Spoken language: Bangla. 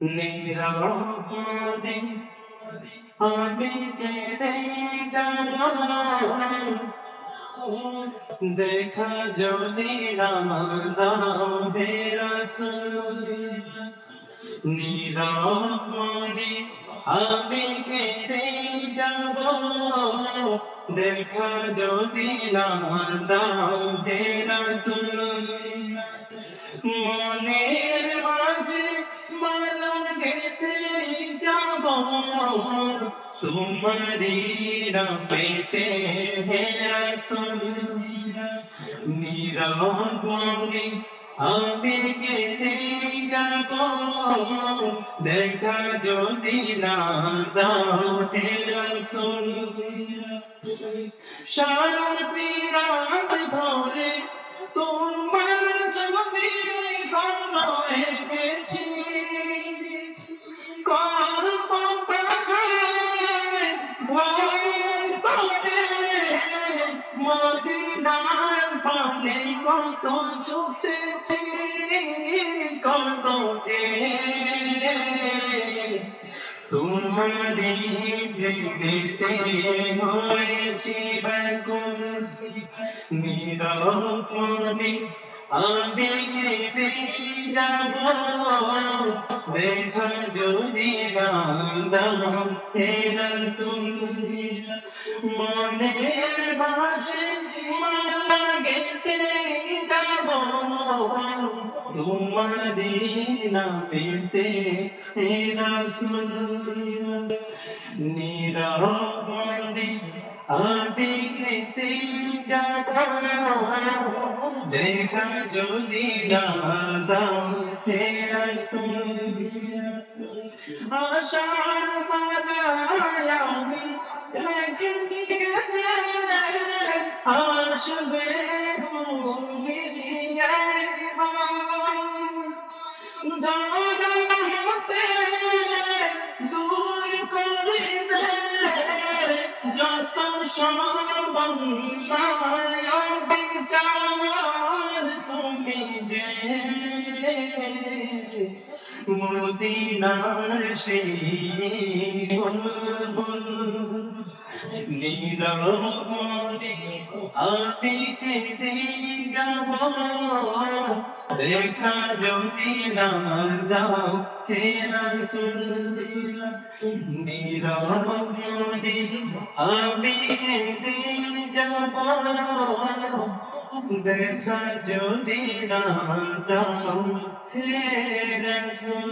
নিরবনে আমি দেখা যদি না দাও হে রাসূল নিরবনে আমি যাব দেখা যদি না দাও হে রাসূল মনের তোমারি পেতে হে রাসূল নিরবনে আমি গেতে যাব দেখা যদি না দাও হে রাসূল সারা পিরাত কত ছুটেছি যে তোমারি প্রেমেতে হয়েছি মনের মাঝে তোমারি নামেতে কেঁদে যাব। দেখা যদি হে রাসূল আশার মালায় আমি রেখেছি আসবে তুমি যত সর্বঙ্গায় তুমি যে মদিনার সেই বুলবুল নীরবনে আমি কেঁদে যাব। দেখা যদি না দাও হে রাসূল নীরবনে আমি কেঁদে যাব দেখা যদি না দাও হে রাসূল